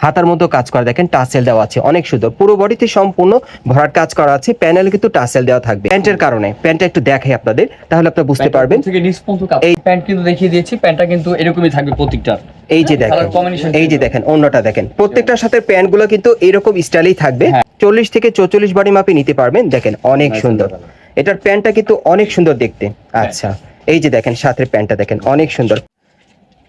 হাতার মতো কাজ করা। দেখেন টাসেল দেওয়া আছে অনেক সুন্দর। পুরো বডিতে সম্পূর্ণ ভরাট কাজ করা আছে প্যানেল কিন্তু টাসেল দেওয়া থাকবে। প্যান্টের কারণে প্যান্টটা একটু দেখাই আপনাদের তাহলে আপনারা বুঝতে পারবেন। এই- প্যান্ট কিন্তু দেখিয়ে দিয়েছি প্যান্টটা কিন্তু এরকমই থাকবে প্রত্যেকটা। এই যে দেখেন এই যে দেখেন অন্যটা দেখেন। প্রত্যেকটার সাথে প্যান্টগুলো কিন্তু এরকম স্টাইলেই থাকবে। হ্যাঁ। চল্লিশ থেকে চৌচল্লিশ বাড়ি মাপে নিতে পারবেন। দেখেন অনেক সুন্দর। এটার প্যান্টটা কিন্তু অনেক সুন্দর দেখতে। হ্যাঁ। আচ্ছা এই যে দেখেন সাথে প্যান্টটা দেখেন অনেক সুন্দর।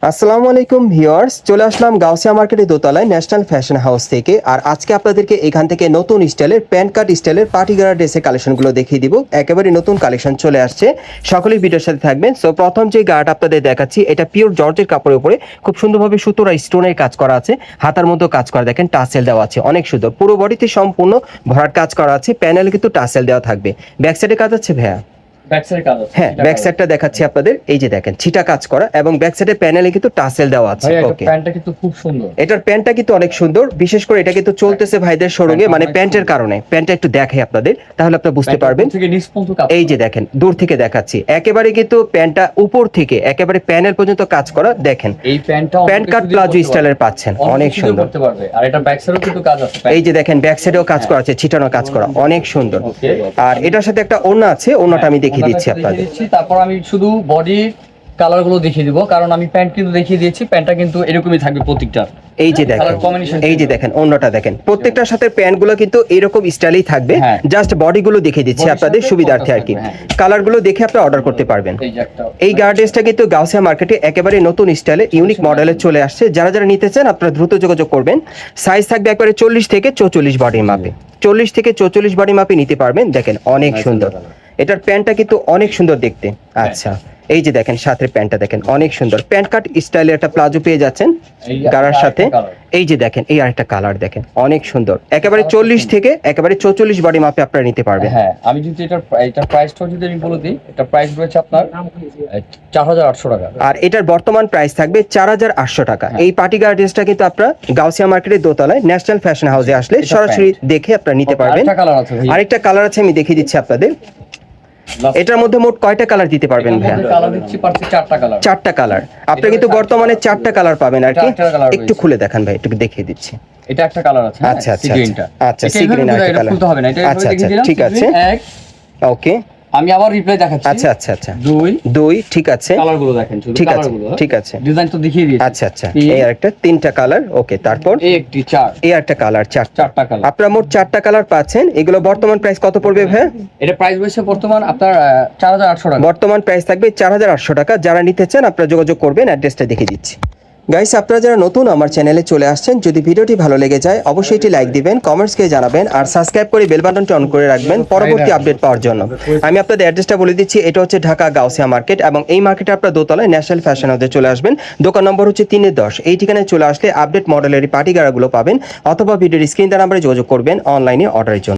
আসসালামু আলাইকুম ভিউয়ার্স, চলে আসলাম গাউসিয়া মার্কেটের দোতলায় ন্যাশনাল ফ্যাশন হাউস থেকে। আর আজকে আপনাদেরকে এখান থেকে নতুন স্টাইলের প্যান্ট কাট স্টাইলের পার্টি গারা ড্রেসের কালেকশনগুলো দেখিয়ে দিব। একেবারে নতুন কালেকশন চলে আসছে। সকলেই ভিডিওর সাথে থাকবেন। সো প্রথম যে গার্ড আপনাদের দেখাচ্ছি, এটা পিওর জর্জের কাপড়ের উপরে খুব সুন্দরভাবে সুতোর স্টোনের কাজ করা আছে। হাতার মতো কাজ করা, দেখেন, টাসেল দেওয়া আছে। অনেক সুন্দর। পুরো বডিতে সম্পূর্ণ ভরাট কাজ করা আছে। প্যানেল কিন্তু টাসেল দেওয়া থাকবে। ব্যাক সাইডে কাজ আছে, ভাইয়া? হ্যাঁ ব্যাক সাইডটা দেখাচ্ছি আপনাদের। এই যে দেখেন ছিটা কাজ করা এবং ব্যাক সাইডের প্যানেলে কিন্তু টাসেল দেওয়া আছে। ওকে প্যান্টটা কিন্তু খুব সুন্দর। এটার প্যান্টটা কিন্তু অনেক সুন্দর। বিশেষ করে এটা কিন্তু চলতেছে ভাইদের শোরুমে মানে প্যান্টের কারণে। প্যান্টটা একটু দেখাই আপনাদের তাহলে আপনারা বুঝতে পারবেন। উপর থেকে নিচ পর্যন্ত কাপড়। এই যে দেখেন দূর থেকে দেখাচ্ছি। একেবারে কিন্তু প্যান্টটা উপর থেকে একেবারে প্যানেল পর্যন্ত কাজ করা দেখেন। এই প্যান্টটা প্যান্ট কাট প্লাজো স্টাইলের পাচ্ছেন অনেক সুন্দর। করতে পারবে। আর এটা ব্যাক সাইডেও কিন্তু কাজ আছে এই যে দেখেন ব্যাক সাইডেও কাজ করা আছে ছিটানো কাজ করা অনেক সুন্দর। আর এটার সাথে একটা ওড়না আছে ওড়নাটা আমি দেখিয়ে দিচ্ছি আপনাদের। তারপর আমি শুধু বডি কালারগুলো দেখিয়ে দিব কারণ আমি প্যান্ট কিন্তু দেখিয়ে দিয়েছি প্যান্টটা কিন্তু এরকমই থাকবে প্রত্যেকটা। এই যে দেখেন এই যে দেখেন অন্যটা দেখেন প্রত্যেকটার সাথে প্যান্টগুলো কিন্তু এরকম স্টাইলেই থাকবে হ্যাঁ। জাস্ট বডি গুলো দেখে দিচ্ছি আপনাদের সুবিধার্থে আর কি। কালারগুলো দেখে আপনি অর্ডার করতে পারবেন। এই গার্ডেসটা কিন্তু গাউসিয়া মার্কেটে একেবারে নতুন স্টাইলে ইউনিক মডেলে চলে আসছে। যারা যারা নিতে চান আপনারা দ্রুত যোগাযোগ করবেন। সাইজ থাকবে একবারে চল্লিশ থেকে চৌচল্লিশ বডির মাপে চল্লিশ থেকে চৌচল্লিশ বডি মাপে নিতে পারবেন। দেখেন অনেক সুন্দর। এটার প্যান্টটা কিন্তু অনেক সুন্দর দেখতে। আচ্ছা এই যে দেখেন সাথে প্যান্টটা দেখেন অনেক সুন্দর। প্যান্ট কাট স্টাইলের একটা প্লাজো পেয়ে যাচ্ছেন এই গাড়ার সাথে। এই যে দেখেন এই আরেকটা কালার দেখেন অনেক সুন্দর। একেবারে চল্লিশ থেকে একেবারে চৌচল্লিশ বডি মাপে আপনারা নিতে পারবেন। হ্যাঁ আমি যদি এটার এটার প্রাইসটা যদি আমি বলে দিই এটা প্রাইস রয়েছে আপনার চার হাজার আটশো টাকা। আর এটার বর্তমান প্রাইস থাকবে চার হাজার আটশো টাকা। হ্যাঁ। এই পার্টি গার্ডেন্সটা কিন্তু আপনারা গাউসিয়া মার্কেটের দোতলায় ন্যাশনাল ফ্যাশন হাউসে আসলে সরাসরি দেখে আপনারা নিতে পারবেন। আরেকটা কালার আছে ভাই আরেকটা কালার আছে আমি দেখিয়ে দিচ্ছি আপনাদের। এটার মধ্যে মোট কয়টা কালার দিতে পারবেন ভাইয়া? কালার দিচ্ছি পারছি চারটা কালার চারটা কালার আপনি কিন্তু বর্তমানে চারটা কালার পাবেন আর কি। একটু খুলে দেখান ভাই একটু দেখিয়ে দিচ্ছি। এটা একটা কালার আছে হ্যাঁ, আচ্ছা, আচ্ছা। আচ্ছা, সি গ্রিন এইভাবে আচ্ছা, আচ্ছা, ঠিক আছে। এক ওকে আমি আবার রিপ্লাই দেখাচ্ছি। আচ্ছা আচ্ছা আচ্ছা। দুই। দুই ঠিক আছে। কালারগুলো দেখেন শুধু ঠিক কালার আছে গুলো ঠিক আছে। ডিজাইন তো দেখিয়ে দিয়েছি। আচ্ছা আচ্ছা। এই আরেকটা তিনটা কালার ওকে তারপর? এই একটি চার। এই একটা কালার চারটা। চারটা কালার আপনারা মোট চারটা কালার পাচ্ছেন। এগুলো বর্তমান প্রাইস কত পড়বে ভাই? এটা প্রাইস রয়েছে বর্তমান আপনার চার হাজার আটশো টাকা। বর্তমান প্রাইস থাকবে চার হাজার আটশো টাকা। যারা নিতে চান আপনারা যোগাযোগ করবেন অ্যাড্রেসটা দেখে দিচ্ছি। গাইস আপনারা যারা নতুন আমার চ্যানেলে চলে আসছেন যদি ভিডিওটি ভালো লেগে যায় অবশ্যই এটি লাইক দিবেন কমেন্টসকে জানাবেন আর সাবস্ক্রাইব করে বেল বাটনটি অন করে রাখবেন পরবর্তী আপডেট পাওয়ার জন্য। আমি আপনাদের অ্যাড্রেসটা বলে দিচ্ছি এটা হচ্ছে ঢাকা গাউসিয়া মার্কেট এবং এই মার্কেটে আপনারা দোতলায় ন্যাশনাল ফ্যাশন হাউসে চলে আসবেন। দোকান নম্বর হচ্ছে তিনের দশ। এই ঠিকানায় চলে আসলে আপডেট মডেলের পার্টি গাড়াগুলো পাবেন অথবা ভিডিওর স্ক্রিন নাম্বারে যোগাযোগ করবেন অনলাইনে অর্ডারের জন্য।